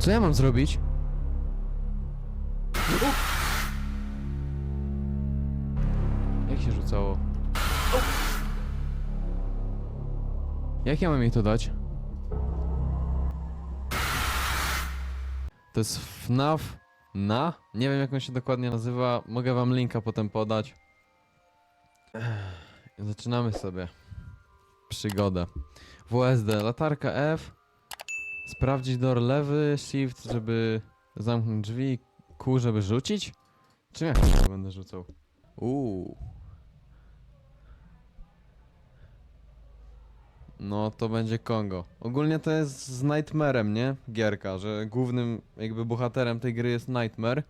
Co ja mam zrobić? Jak się rzucało? Jak ja mam jej to dać? To jest FNAF na? Nie wiem jak on się dokładnie nazywa. Mogę wam linka potem podać. Zaczynamy sobie przygodę. WSD, latarka F. Sprawdzić door lewy, shift, żeby zamknąć drzwi, Q, żeby rzucić? Czym ja to będę rzucał? Uuu. No to będzie Kongo. Ogólnie to jest z Nightmarem, nie? Gierka, że głównym jakby bohaterem tej gry jest Nightmare.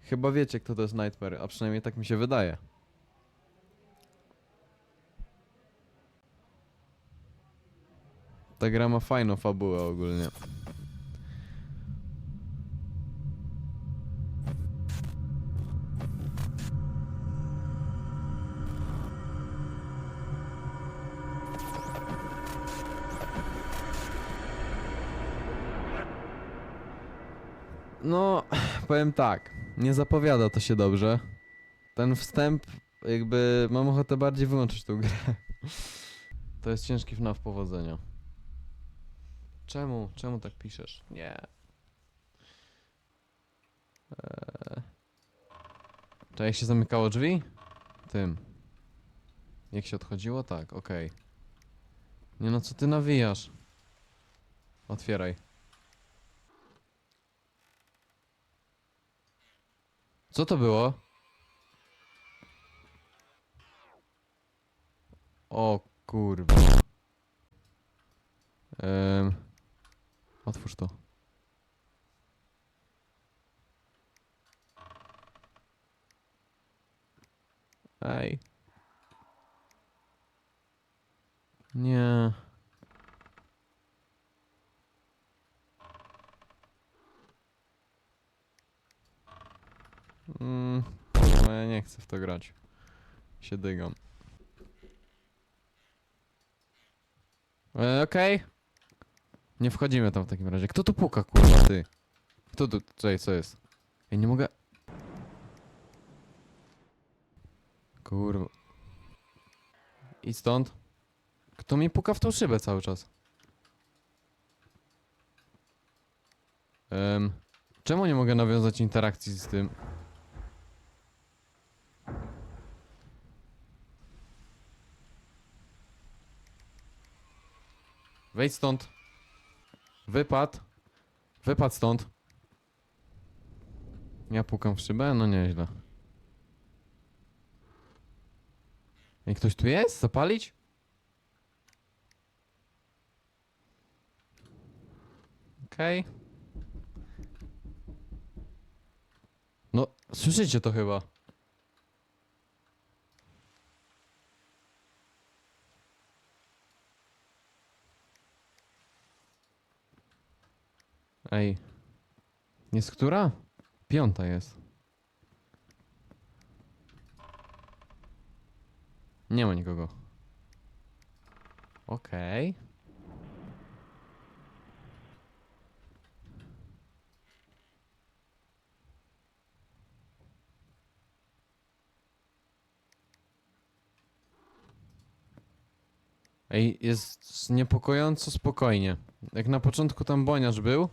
Chyba wiecie kto to jest Nightmare, a przynajmniej tak mi się wydaje. Ta gra ma fajną fabułę ogólnie. No, powiem tak, nie zapowiada to się dobrze. Ten wstęp, jakby mam ochotę bardziej wyłączyć tą grę. To jest ciężki FNAF powodzenia. Czemu? Czemu tak piszesz? Nie. Eee. To jak się zamykało drzwi? Tym. Jak się odchodziło? Tak, okej. Nie no, co ty nawijasz? Otwieraj. Co to było? O kurwa. Ehm, otwórz to. Ej. Nie. Mm, no ja nie chcę w to grać. Się dygam. E, Okej. Nie wchodzimy tam w takim razie. Kto tu puka, kurwa, ty? Kto tu... Czekaj, co jest? Ja nie mogę... Kurwa. Idź stąd. Kto mi puka w tą szybę cały czas? Em, czemu nie mogę nawiązać interakcji z tym? Wejdź stąd. Wypad. Wypad stąd. Ja pukam w szybę? No nieźle. Ej, ktoś tu jest? Zapalić? Okej. No, słyszycie to chyba. Ej. Jest która? Piąta jest. Nie ma nikogo. Okej. Ej, jest niepokojąco spokojnie. Jak na początku tam boniarz był.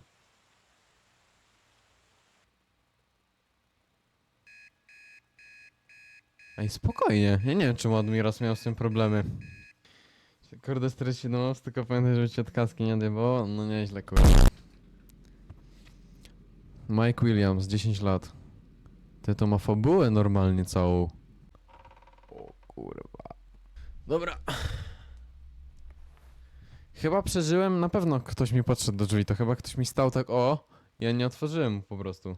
Ej, spokojnie. Ja nie wiem, czemu Admiras miał z tym problemy. Kurde, streści do moc, tylko pamiętaj, żeby cię od kaski nie odjebało. No nieźle, kurde. Mike Williams, 10 lat. Ty to ma fabułę normalnie całą. O kurwa. Dobra. Chyba przeżyłem, na pewno ktoś mi podszedł do drzwi, to chyba ktoś mi stał tak o. Ja nie otworzyłem po prostu.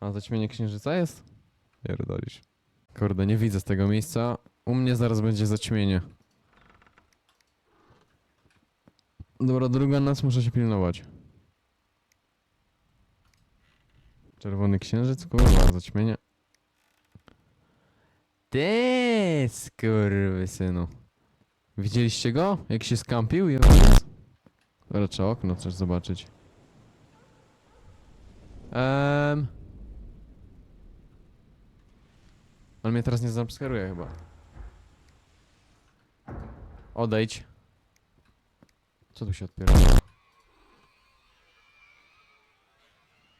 A zaćmienie księżyca jest? Pierdolisz. Kurde, nie widzę z tego miejsca. U mnie zaraz będzie zaćmienie. Dobra, druga noc muszę się pilnować. Czerwony księżyc, kurwa, zaćmienie. Ty, synu. Widzieliście go? Jak się skampił? Jezus. Dobra, trzeba okno też zobaczyć. Um... On mnie teraz nie zamskeruje chyba. Odejdź. Co tu się odpiera?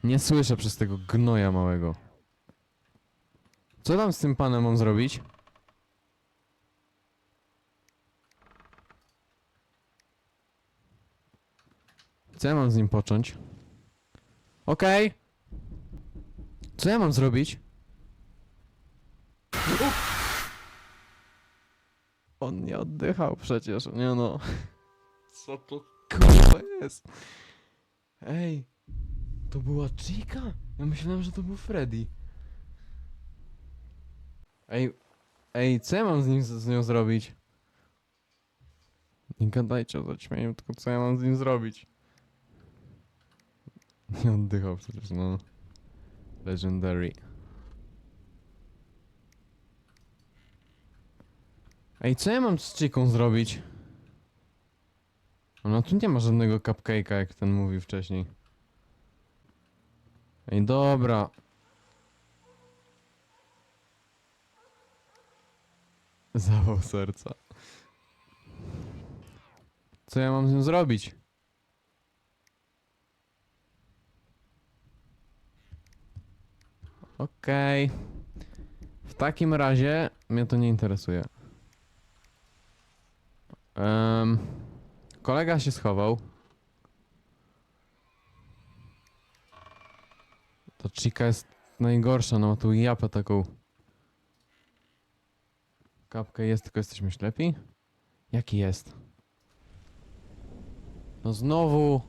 Nie słyszę przez tego gnoja małego. Co tam z tym panem mam zrobić? Co ja mam z nim począć? Okej. Co ja mam zrobić? On nie oddychał przecież, nie no. Co to kurwa jest? Ej, to była Chica? Ja myślałem, że to był Freddy. Ej, ej, co ja mam z nim, z nią zrobić? Nie gadajcie o zaćmieniu, tylko co ja mam z nim zrobić? Nie oddychał przecież, no. Legendary. Ej, co ja mam z Chiką zrobić? Ona tu nie ma żadnego cupcake'a, jak ten mówił wcześniej. Ej, dobra. Zawał serca. Co ja mam z nią zrobić? Okej. W takim razie mnie to nie interesuje. Em, kolega się schował. To Chica jest najgorsza, no ma tu japę taką. Kapkę jest, tylko jesteśmy ślepi? Jaki jest? No znowu!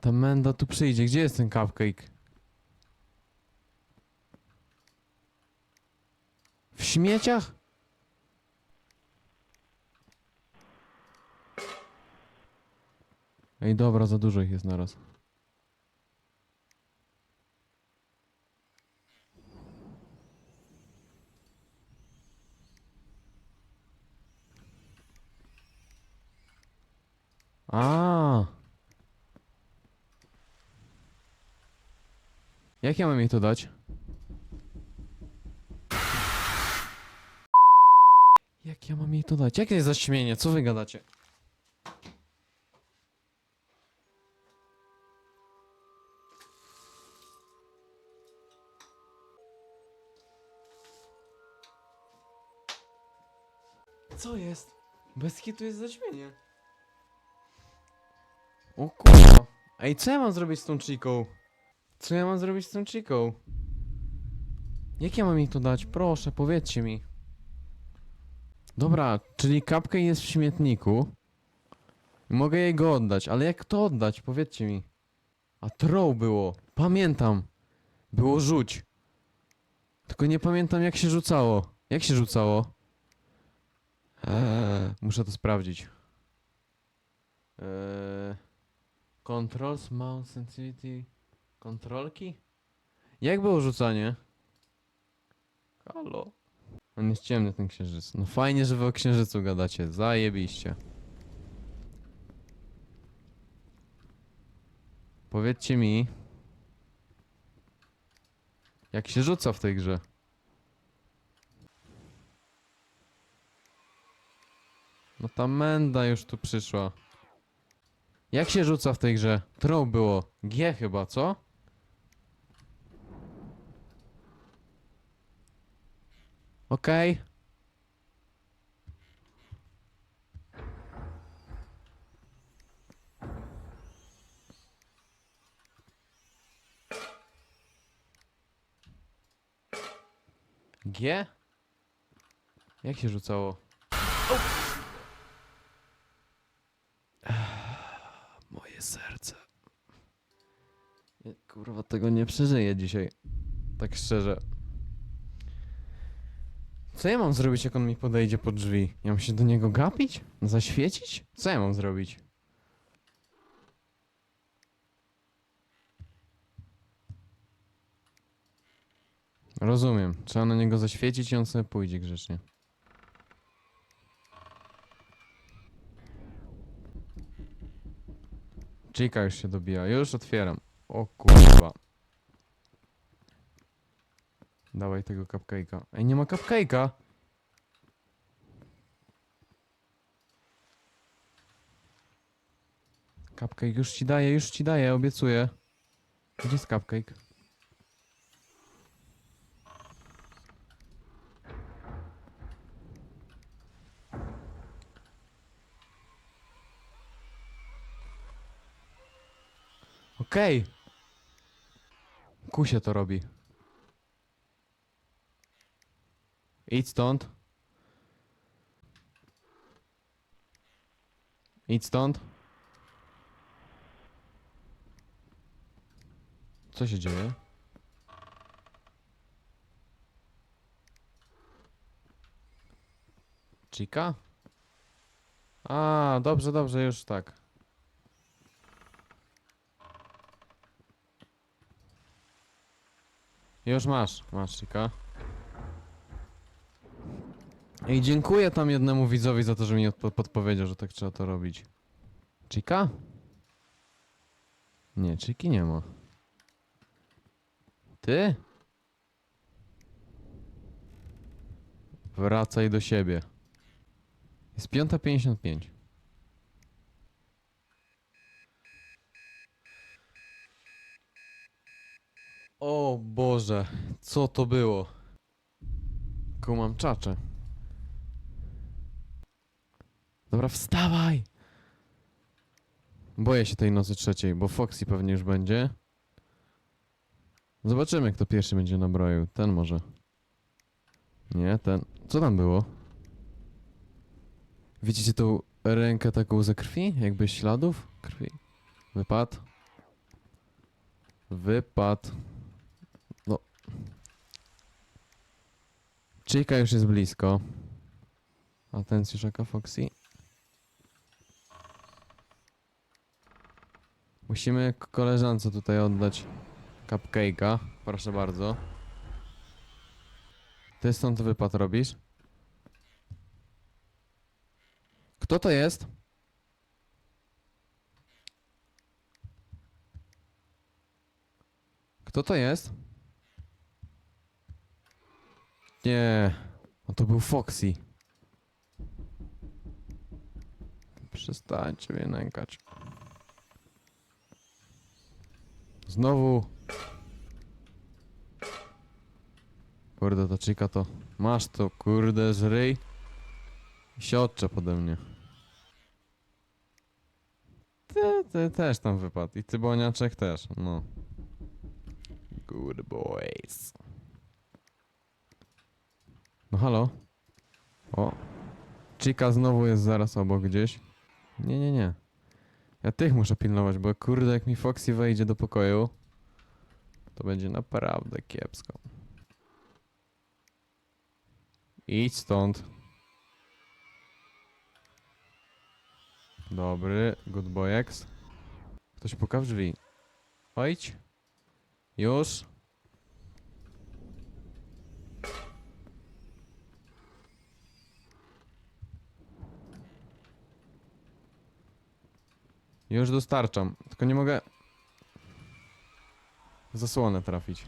Ta menda tu przyjdzie. Gdzie jest ten cupcake? W śmieciach? Ej, dobra, za dużo ich jest naraz. A. Jak ja mam jej to dać? Jak ja mam jej to dać? Jakie jest zaśmienie? Co wy gadacie? Co jest? Bez hitu jest zaśmienie. O kurwa. Ej, co ja mam zrobić z tą chiką? Co ja mam zrobić z tą chiką? Jak ja mam jej to dać? Proszę, powiedzcie mi. Dobra, czyli kapkę jest w śmietniku. Mogę jej go oddać, ale jak to oddać? Powiedzcie mi. A throw było. Pamiętam. Było rzuć. Tylko nie pamiętam jak się rzucało. Jak się rzucało? Eee, muszę to sprawdzić. Eee, controls, mount, sensitivity, kontrolki? Jak było rzucanie? Halo? On jest ciemny ten księżyc. No fajnie, że wy o księżycu gadacie. Zajebiście. Powiedzcie mi, jak się rzuca w tej grze? No ta menda już tu przyszła. Jak się rzuca w tej grze? Throw było. G chyba, co? Okej. G? Jak się rzucało? Moje serce. Ja, kurwa, tego nie przeżyję dzisiaj. Tak szczerze. Co ja mam zrobić, jak on mi podejdzie pod drzwi? Ja mam się do niego gapić? Zaświecić? Co ja mam zrobić? Rozumiem. Trzeba na niego zaświecić i on sobie pójdzie grzecznie. Chica już się dobija. Już otwieram. O kurwa. Dawaj tego cupcake'a. Ej, nie ma cupcake'a. Cupcake już ci daję, już ci daję, obiecuję. Gdzie jest cupcake? Okej. Kusie to robi. Idź stąd. Idź stąd. Co się dzieje? Chica? A, dobrze, dobrze, już tak. Już masz, masz Chica. I dziękuję tam jednemu widzowi za to, że mi odpo- podpowiedział, że tak trzeba to robić. Chica? Nie, Chiki nie ma. Ty? Wracaj do siebie. Jest 5.55. O Boże, co to było? Kumam czacze. Dobra, wstawaj! Boję się tej nocy trzeciej, bo Foxy pewnie już będzie. Zobaczymy, kto pierwszy będzie nabroił. Ten może. Nie, ten. Co tam było? Widzicie tą rękę taką ze krwi? Jakby śladów krwi? Wypad. Wypad. No. Chica już jest blisko. Atencja, czeka Foxy. Musimy koleżance tutaj oddać cupcake'a. Proszę bardzo. Ty stąd wypad robisz? Kto to jest? Kto to jest? Nie. No to był Foxy. Przestańcie mnie nękać. Znowu. Kurde, ta chica to... Masz to, kurde, żryj. I się odczep mnie. Ty, ty też tam wypadł. I ty, Boniaczek, też, no. Good boys. No halo? O. Chica znowu jest zaraz obok gdzieś. Nie, nie, nie. Ja tych muszę pilnować, bo kurde, jak mi Foxy wejdzie do pokoju, to będzie naprawdę kiepsko. Idź stąd. Dobry, good boy X. Ktoś puka w drzwi. Ojdź. Już. Już dostarczam, tylko nie mogę w zasłonę trafić.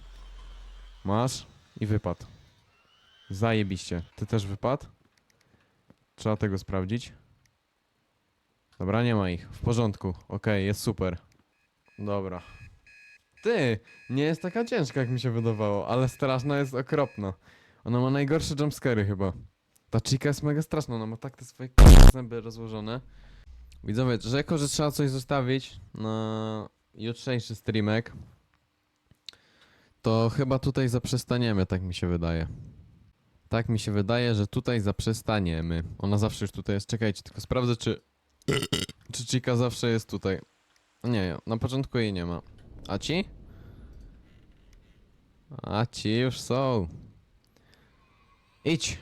Masz i wypad. Zajebiście. Ty też wypad? Trzeba tego sprawdzić. Dobra, nie ma ich. W porządku. Okej, jest super. Dobra. Ty! Nie jest taka ciężka, jak mi się wydawało, ale straszna jest okropna. Ona ma najgorsze jumpscary chyba. Ta chica jest mega straszna, ona ma tak te swoje zęby rozłożone. Widzowie, jako, że trzeba coś zostawić na jutrzejszy streamek, to chyba tutaj zaprzestaniemy, tak mi się wydaje. Tak mi się wydaje, że tutaj zaprzestaniemy. Ona zawsze już tutaj jest. Czekajcie, tylko sprawdzę, czy. Czy Chica zawsze jest tutaj. Nie, na początku jej nie ma. A ci? A ci już są. Idź.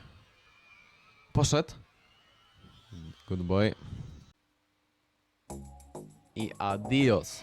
Poszedł. Good boy. I adios.